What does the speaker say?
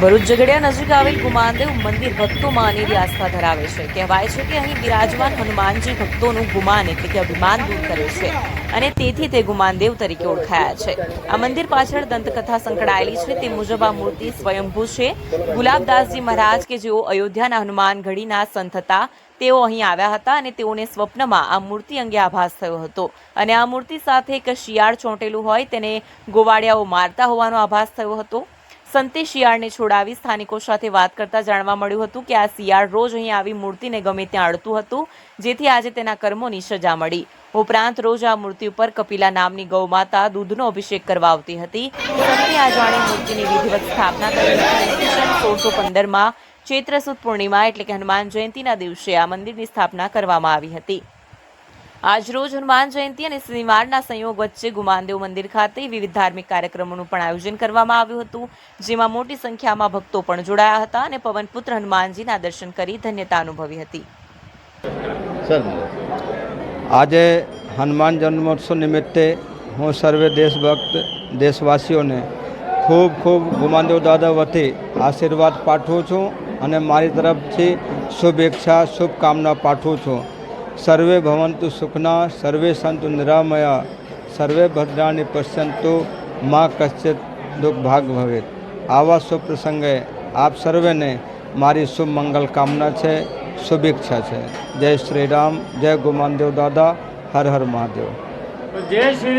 ભરૂચ ઝઘડિયા નજીક આવેલ ગુમાનદેવ મંદિર ભક્તો માનેલી આસ્થા ધરાવે છે. કહેવાય છે કે અહીં બિરાજમાન હનુમાનજી ભક્તોનું ગુમાન એટલે કે અભિમાન દૂર કરે છે અને તેથી તે ગુમાનદેવ તરીકે ઓળખાયા છે. આ મંદિર પાછળ દંતકથા સંકળાયેલી છે. તે મુજબ આ મૂર્તિ સ્વયંભૂ છે. ગુલાબદાસજી મહારાજ કે જેઓ અયોધ્યાના હનુમાન ઘડીના સંત હતા, તેઓ અહીં આવ્યા હતા અને તેઓને સ્વપ્નમાં આ મૂર્તિ અંગે આભાસ થયો હતો. અને આ મૂર્તિ સાથે એક શિયાળ ચોંટેલું હોય તેને ગોવાળિયાઓ મારતા હોવાનો આભાસ થયો હતો. સંતે શિયાળને છોડાવી સ્થાનિકો સાથે વાત કરતા જાણવા મળ્યું હતું કે આ શિયાળ રોજ અહીં આવી મૂર્તિને ગમે ત્યાં અડતું હતું, જેથી આજે તેના કર્મોની સજા મળી. ઉપરાંત રોજ આ મૂર્તિ ઉપર કપિલા નામની ગૌમાતા દૂધનો અભિષેક કરવા આવતી હતી. સંતે આ જાણી મૂર્તિની વિધિવત સ્થાપના કરી સોળસો પંદરમાં ચૈત્ર સુદ પૂર્ણિમા એટલે કે હનુમાન જયંતિના દિવસે આ મંદિરની સ્થાપના કરવામાં આવી હતી. આજરોજ હનુમાન જયંતિ અને શનિવારના સંયોગ વચ્ચે ગુમાનદેવ મંદિર ખાતે વિવિધ ધાર્મિક કાર્યક્રમોનું પણ આયોજન કરવામાં આવ્યું હતું, જેમાં મોટી સંખ્યામાં ભક્તો પણ જોડાયા હતા અને પવનપુત્ર હનુમાનજીના દર્શન કરી ધન્યતા અનુભવી હતી. આજે હનુમાન જન્મોત્સવ નિમિત્તે હું સર્વે દેશભક્ત, દેશવાસીઓને ખૂબ ખૂબ ગુમાનદેવ દાદા વતી આશીર્વાદ પાઠવું છું અને મારી તરફથી શુભેચ્છા, શુભકામના પાઠવું છું. સર્વે ભવંતુ સુખના સર્વે સંતુ નિરામયા સર્વે ભદ્રાણી પશ્યંતુ મા કશ્ચિત દુઃખ ભાગ ભવે આવા શુભ પ્રસંગે આપ સર્વેને મારી શુભ મંગલ કામના છે શુભેચ્છા છે જય શ્રી રામ જય ગુમાનદેવ દાદા હર હર મહાદેવ જય શ્રી